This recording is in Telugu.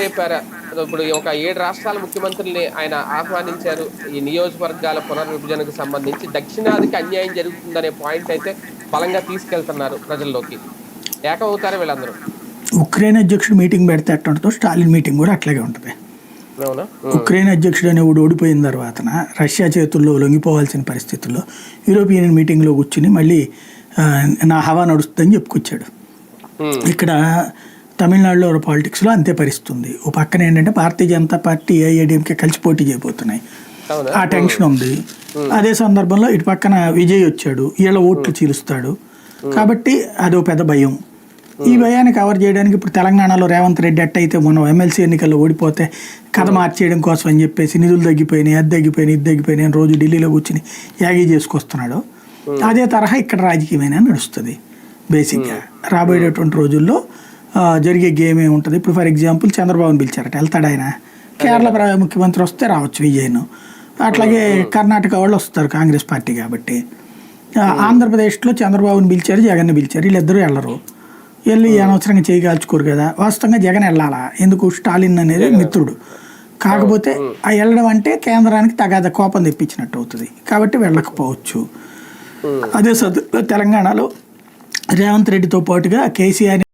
లేపారా? ఇప్పుడు ఒక ఏడు రాష్ట్రాల ముఖ్యమంత్రుల్ని ఆయన ఆహ్వానించారు. ఈ నియోజకవర్గాల పునర్విభజనకు సంబంధించి దక్షిణాదికి అన్యాయం జరుగుతుందనే పాయింట్ అయితే బలంగా తీసుకెళ్తున్నారు ప్రజల్లోకి. ఏకమవుతారు వీళ్ళందరూ? ఉక్రెయిన్ అధ్యక్షుడు మీటింగ్ పెడితే ఎట్లా ఉంటుందో స్టాలిన్ మీటింగ్ కూడా అట్లాగే ఉంటుంది. ఉక్రెయిన్ అధ్యక్షుడు అనేవాడు ఓడిపోయిన తర్వాత రష్యా చేతుల్లో లొంగిపోవాల్సిన పరిస్థితుల్లో యూరోపియన్ మీటింగ్లో కూర్చుని మళ్ళీ నా హవా నడుస్తుందని చెప్పుకొచ్చాడు. ఇక్కడ తమిళనాడులో పాలిటిక్స్లో అంతే పరిస్థితి ఉంది ఓ పక్కన ఏంటంటే భారతీయ జనతా పార్టీ ఏఐఏడిఎంకే కలిసి పోటీ చేయబోతున్నాయి. ఆ టెన్షన్ ఉంది. అదే సందర్భంలో ఇటు పక్కన విజయ్ వచ్చాడు. వీళ్ళ ఓట్లు చీలుస్తాడు. కాబట్టి అదో పెద్ద భయం. ఈ భయాన్ని కవర్ చేయడానికి ఇప్పుడు తెలంగాణలో రేవంత్ రెడ్డి అట్ట అయితే మనం ఎమ్మెల్సీ ఎన్నికల్లో ఓడిపోతే కథ మార్చేయడం కోసం అని చెప్పేసి నిధులు తగ్గిపోయినాయి అది తగ్గిపోయినాయి ఇది తగ్గిపోయినాయి రోజు ఢిల్లీలో కూర్చుని యాగీ చేసుకొస్తున్నాడు. అదే తరహా ఇక్కడ రాజకీయమైన నడుస్తుంది బేసిక్గా. రాబోయేటటువంటి రోజుల్లో జరిగే గేమ్ ఏముంటుంది ఇప్పుడు ఫర్ ఎగ్జాంపుల్ చంద్రబాబుని పిలిచారట వెళ్తాడు ఆయన. కేరళ ప్ర- ముఖ్యమంత్రి వస్తే రావచ్చు విజయన్ అట్లాగే కర్ణాటక వాళ్ళు వస్తారు కాంగ్రెస్ పార్టీ కాబట్టి. ఆంధ్రప్రదేశ్లో చంద్రబాబుని పిలిచారు జగన్ని పిలిచారు వీళ్ళిద్దరూ వెళ్ళరు. వెళ్ళి అనవసరంగా చేయగాల్చుకోరు కదా. వాస్తవంగా జగన్ వెళ్ళాలా? ఎందుకు స్టాలిన్ అనేది మిత్రుడు. కాకపోతే ఆ వెళ్ళడం అంటే కేంద్రానికి తగాద కోపం తెప్పించినట్టు అవుతుంది. కాబట్టి వెళ్ళకపోవచ్చు. అదే సద్ తెలంగాణలో రేవంత్ రెడ్డితో పాటుగా కేసీఆర్